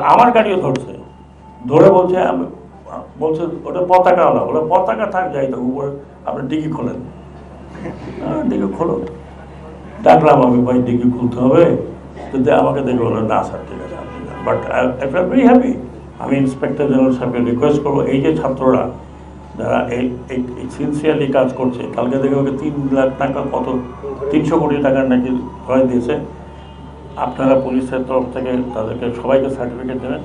আমার গাড়িও ধরছে। ধরে বলছে আমি বলছে ওটা পতাকা ওলা বলে পতাকা থাক যাই তো উপরে আপনি ডিগি খোলেন। হ্যাঁ, ডিগি খোলো। ডাকলাম আমি ভাই ডিগি খুলতে হবে। কিন্তু আমাকে দেখে বলল না স্যার ঠিক আছে বাট আই ভেরি হ্যাপি আমি ইন্সপেক্টর জেনারেল সাহেবকে রিকোয়েস্ট করব এই যে ছাত্ররা যারা এই সিনসিয়ারলি কাজ করছে কালকে দেখে ওকে তিন লাখ টাকা কত তিনশো কোটি টাকার নাকি ভয় দিয়েছে। আপনারা পুলিশের তরফ থেকে তাদেরকে সবাইকে সার্টিফিকেট দেবেন।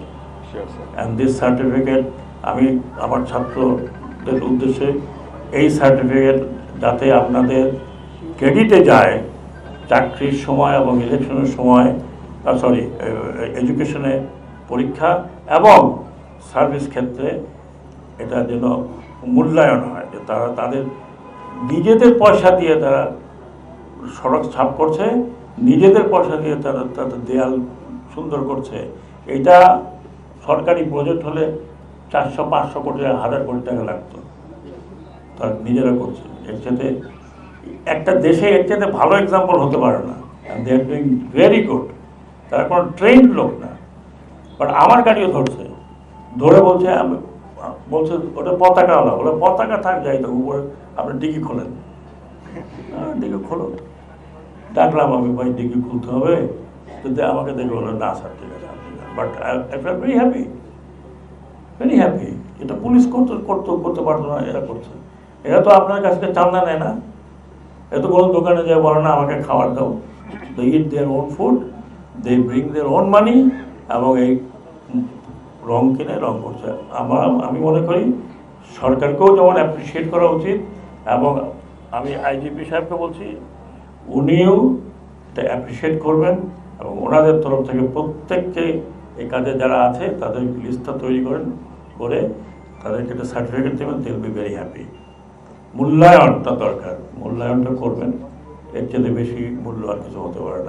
অ্যান্ড দিস সার্টিফিকেট আমি আমার ছাত্রদের উদ্দেশ্যে এই সার্টিফিকেট যাতে আপনাদের ক্রেডিটে যায় চাকরির সময় এবং ইলেকশনের সময় সরি এডুকেশনে পরীক্ষা এবং সার্ভিস ক্ষেত্রে এটা যেন মূল্যায়ন হয় যে তারা তাদের নিজেদের পয়সা দিয়ে তারা সড়ক ছাপ করছে নিজেদের পয়সা দিয়ে তারা তাদের দেয়াল সুন্দর করছে। এটা সরকারি প্রজেক্ট হলে চারশো পাঁচশো কোটি টাকা, হাজার কোটি টাকা লাগতো। তারা নিজেরা করছে। এর সাথে একটা দেশে এর সাথে ভালো এক্সাম্পল হতে পারে না। They are doing very good তারা কোনো ট্রেন্ড লোক না। বাট আমার গাড়িও ধরছে। ধরে বলছে আমি বলছে ওটা পতাকা ওলা বলে পতাকা থাক যাই তো উপরে আপনি ডিগি খোলেন। হ্যাঁ, ডিগি খোলো। ডাকলাম আমি ভাই ডিগি খুলতে হবে কিন্তু আমাকে দেখে বলল না স্যার ঠিক আছে but I feel very happy very happy এটা পুলিশ করতে করতে করতে পারতো না, এরা করছে। এরা তো আপনার কাছ থেকে চান্দা নেয় না। এরা তো কোনো দোকানে যায়, বলে না, আমাকে খাবার দাও। They eat their own food they bring their own money এবং এই রং কিনে রং করছে। আমার, আমি মনে করি সরকারকেও যেমন অ্যাপ্রিসিয়েট করা উচিত, এবং আমি আইজিপি সাহেবকে বলছি উনিও এটা অ্যাপ্রিসিয়েট করবেন এবং ওনাদের তরফ থেকে প্রত্যেককে এই কাজে যারা আছে, তাদের লিস্টটা তৈরি করেন, করে তাদেরকে একটা সার্টিফিকেট দেবেন দিল বি ভেরি হ্যাপি মূল্যায়নটা দরকার, মূল্যায়নটা করবেন, এর চেয়ে বেশি মূল্য আর কিছু হতে পারে না।